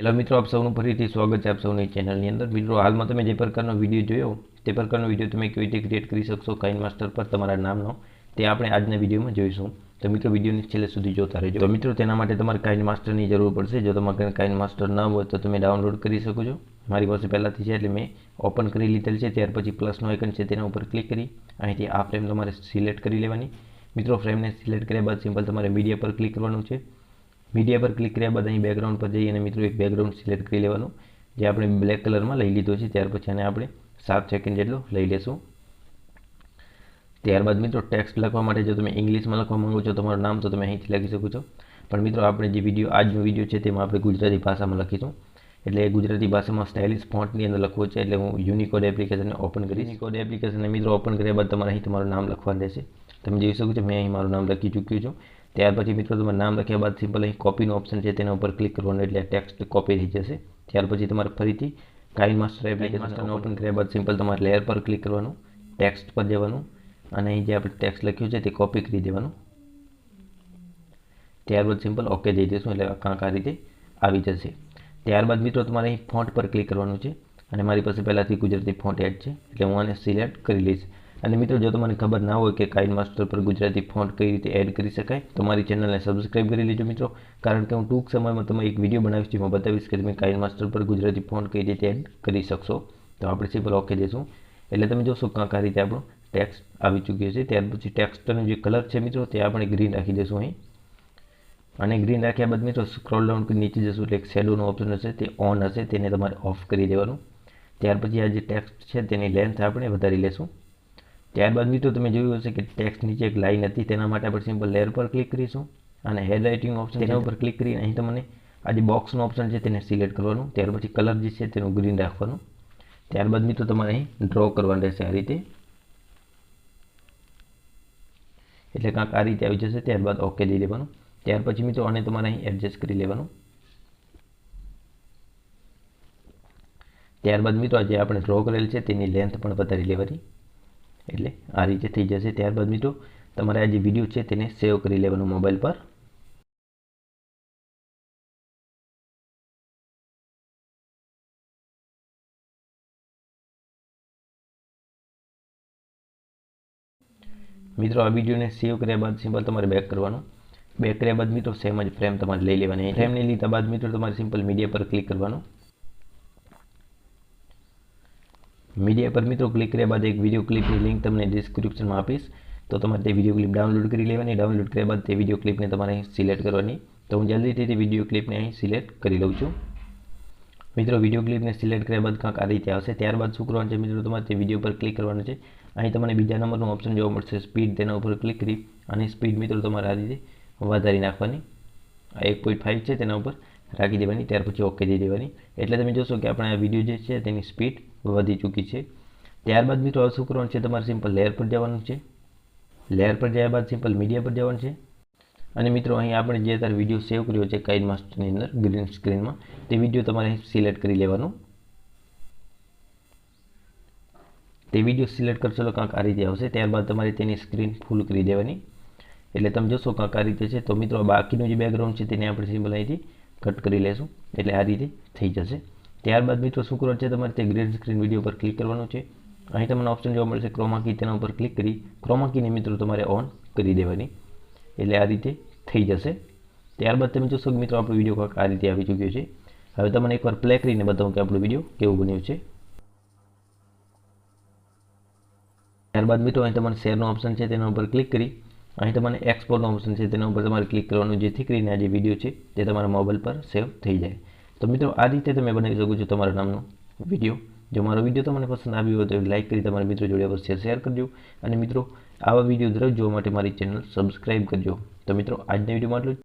Hello મિત્રો, આપ સૌનું ફરીથી સ્વાગત છે આપ સૌની ચેનલની અંદર. મિત્રો, હાલમાં તમે જે પ્રકારનો વીડિયો જોયો, તે પ્રકારનો વીડિયો તમે કેવી રીતે ક્રિએટ કરી શકશો કાઇન માસ્ટર પર તમારા નામનો, તે આપણે આજના વિડીયોમાં જોઈશું. તો મિત્રો વિડીયોની છેલ્લે સુધી જોતા રહેજો. તો મિત્રો, તેના માટે તમારે કાઇન માસ્ટરની જરૂર પડશે. જો તમારે કાઇન માસ્ટર ન હોય, તો તમે ડાઉનલોડ કરી શકો છો. મારી પાસે પહેલાંથી છે, એટલે મેં ઓપન કરી લીધેલ છે. ત્યાર પછી પ્લસનો આઇકન છે, તેના ઉપર ક્લિક કરી અહીંથી આ ફ્રેમ તમારે સિલેક્ટ કરી લેવાની. મિત્રો ફ્રેમને સિલેક્ટ કર્યા બાદ સિમ્પલ તમારે મીડિયા પર ક્લિક કરવાનું છે. મીડિયા પર ક્લિક કર્યા બાદ અહીં બેકગ્રાઉન્ડ પર જઈ અને મિત્રો એક બેકગ્રાઉન્ડ સિલેક્ટ કરી લેવાનું, જે આપણે બ્લેક કલરમાં લઈ લીધો છે. ત્યાર પછી આને આપણે સાત સેકન્ડ જેટલો લઈ લેશું. ત્યારબાદ મિત્રો ટેક્સ્ટ લખવા માટે જો તમે ઇંગ્લિશમાં લખવા માંગો છો, તમારું નામ તો તમે અહીંથી લખી શકો છો. પણ મિત્રો આપણે જે વીડિયો આજનો વીડિયો છે તેમાં આપણે ગુજરાતી ભાષામાં લખીશું. એટલે ગુજરાતી ભાષામાં સ્ટાઇલિશ ફોન્ટની અંદર લખવું છે, એટલે હું યુનિકોડ એપ્લિકેશનને ઓપન કરીશ. યુનિકોડ એપ્લિકેશનને મિત્રો ઓપન કર્યા બાદ તમારે અહીં તમારું નામ લખવાનું રહેશે. તમે જોઈ શકો છો, મેં અહીં મારું નામ લખી ચૂક્યું છું. ત્યાર પછી મિત્રો તમારું નામ લખ્યા બાદ સિમ્પલ અહીં કોપીનો ઓપ્શન છે તેના ઉપર ક્લિક કરવાનું એટલે ટેક્સ્ટ કોપી થઈ જશે. ત્યાર પછી તમારે ફરીથી કાઇન માસ્ટર એપ્લિકેશન ઓપન કર્યા બાદ સિમ્પલ તમારે લેયર પર ક્લિક કરવાનું ટેક્સ્ટ પર જવાનું અને અહીં જે આપણે ટેક્સ્ટ લખ્યું છે તે કોપી કરી દેવાનું. ત્યારબાદ સિમ્પલ ઓકે જઈ દઈશું એટલે કાંક આ રીતે આવી જશે. ત્યારબાદ મિત્રો તમારે અહીં ફોન્ટ પર ક્લિક કરવાનું છે અને મારી પાસે પહેલાંથી ગુજરાતી ફોન્ટ એડ છે એટલે હું આને સિલેક્ટ કરી લઈશ. અને મિત્રો, જો તમને ખબર ના હોય કે કાઇન માસ્ટર પર ગુજરાતી ફોન્ટ કઈ રીતે એડ કરી શકાય, તો મારી ચેનલને સબસ્ક્રાઇબ કરી લેજો મિત્રો. કારણ કે હું ટૂંક સમયમાં તમે એક વીડિયો બનાવીશ જેમાં બતાવીશ કે તમે કાઇન માસ્ટર પર ગુજરાતી ફોન્ટ કઈ રીતે એડ કરી શકશો. તો આપણે સિમ્પલ ઓકે દઈશું એટલે તમે જોશો કાંક આ રીતે આપણો ટેક્સ્ટ આવી ચૂક્યો છે. ત્યાર પછી ટેક્સ્ટનો જે કલર છે મિત્રો, તે આપણે ગ્રીન રાખી દઈશું અહીં. અને ગ્રીન રાખ્યા બાદ મિત્રો સ્ક્રોલ ડાઉન કરી નીચે જશું એટલે એક શેડોનો ઓપ્શન હશે. તે ઓન હશે. તેને તમારે ઓફ કરી દેવાનું. ત્યાર પછી આ જે ટેક્સ્ટ છે, તેની લેન્થ આપણે વધારી લેશું. ત્યારબાદ મિત્રો તમે જોયું હશે કે ટેક્સ્ટ નીચે એક લાઇન હતી તેના માટે આપણે સિમ્પલ લેયર પર ક્લિક કરીશું અને હેડ રાઇટિંગ ઓપ્શન તેના ઉપર ક્લિક કરી અહીં તમને આ જે બોક્સનો ઓપ્શન છે તેને સિલેક્ટ કરવાનું ત્યાર પછી કલર જે છે તેનું ગ્રીન રાખવાનું. ત્યારબાદ મિત્રો તમારે અહીં ડ્રો કરવાનું રહેશે આ રીતે. એટલે કાંક આ રીતે આવી જશે ત્યારબાદ ઓકે દઈ દેવાનું. ત્યાર પછી મિત્રો આને તમારે અહીં એડજસ્ટ કરી લેવાનું. ત્યારબાદ મિત્રો જે આપણે ડ્રો કરેલ છે તેની લેન્થ પણ વધારી લેવાની. એટલે આ રીતે થઈ જશે. ત્યારબાદ મિત્રો, તમારે આ જે વીડિયો છે તેને સેવ કરી લેવાનું મોબાઈલ પર. મિત્રો, આ વિડીયોને સેવ કર્યા બાદ સિમ્પલ તમારે બેક કરવાનું. બેક કર્યા બાદ મિત્રો સેમ જ ફ્રેમ તમારે લઈ લેવાની. ફ્રેમને લીધા બાદ મિત્રો, તમારે સિમ્પલ મીડિયા પર ક્લિક કરવાનું. મીડિયા પર મિત્રો ક્લિક કર્યા બાદ એક વીડિયો ક્લિપની લિંક તમને ડિસ્ક્રિપ્શનમાં આપીશ. તો તમારે તે વીડિયો ક્લિપ ડાઉનલોડ કરી લેવાની. ડાઉનલોડ કર્યા બાદ તે વીડિયો ક્લિપને તમારે અહીં સિલેક્ટ કરવાની. તો હું જલ્દીથી તે વીડિયો ક્લિપને અહીં સિલેક્ટ કરી લઉં છું. મિત્રો વીડિયો ક્લિપને સિલેક્ટ કર્યા બાદ કાંક આ રીતે આવશે. ત્યારબાદ શું કરવાનું છે મિત્રો, તમારે તે વીડિયો પર ક્લિક કરવાનું છે. અહીં તમને બીજા નંબરનું ઓપ્શન જોવા મળશે સ્પીડ તેના ઉપર ક્લિક કરી અને સ્પીડ મિત્રો તમારે આ રીતે વધારી નાખવાની. આ એક પોઈન્ટ ફાઇવ છે, તેના ઉપર રાખી દેવાની. ત્યાર પછી ઓકે દઈ દેવાની. એટલે તમે જોશો કે આપણે આ વીડિયો જે છે, તેની સ્પીડ વધી ચૂકી છે. ત્યારબાદ મિત્રો, હવે શું કરવાનું છે? તમારે સિમ્પલ લેયર પર જવાનું છે. લેયર પર જયા બાદ સિમ્પલ મીડિયા પર જવાનું છે. અને મિત્રો, અહીં આપણે જે અત્યારે વીડિયો સેવ કર્યો છે કાઇન માસ્ટરની અંદર ગ્રીન સ્ક્રીનમાં તે વીડિયો તમારે સિલેક્ટ કરી લેવાનું. તે વીડિયો સિલેક્ટ કરશો તો કાંક આ રીતે આવશે. ત્યારબાદ તમારે તેની સ્ક્રીન ફૂલ કરી દેવાની. એટલે તમે જોશો કાંક આ રીતે છે. તો મિત્રો બાકીનું જે બેકગ્રાઉન્ડ છે, તેને આપણે સિમ્પલ અહીંથી કટ કરી લેશું. એટલે આ રીતે થઈ જશે. ત્યારબાદ મિત્રો શું છે? તમારે તે ગ્રીન સ્ક્રીન વીડિયો પર ક્લિક કરવાનું છે. અહીં તમને ઓપ્શન જોવા મળશે ક્રોમાકી, તેના ઉપર ક્લિક કરી ક્રોમાકીને મિત્રો તમારે ઓન કરી દેવાની. એટલે આ રીતે થઈ જશે. ત્યારબાદ તમે જોશો મિત્રો આપણો વીડિયો આ રીતે આવી ચૂક્યો છે. હવે તમને એકવાર પ્લે કરીને બતાવું કે આપણો વીડિયો કેવું બન્યું છે. ત્યારબાદ મિત્રો અહીં તમારે શેરનો ઓપ્શન છે, તેના ઉપર ક્લિક કરી. અહીં તમારે એક્સપોર્ટનો ઓપ્શન છે, તેના ઉપર તમારે ક્લિક કરવાનું, જેથી કરીને આ જે વીડિયો છે, તે તમારા મોબાઈલ પર સેવ થઈ જાય. તો મિત્રો, આ રીતે તમે બનાવી શકો છો તમારા નામનો વીડિયો જો મારો વીડિયો તમને પસંદ આવ્યો હોય તો લાઇક કરી તમારા મિત્રો જોડે અવશ્ય શેર કરજો. અને મિત્રો, આવા વીડિયો દરરોજ જોવા માટે મારી ચેનલ સબસ્ક્રાઈબ કરજો. તો મિત્રો, આજના વિડીયોમાં આટલું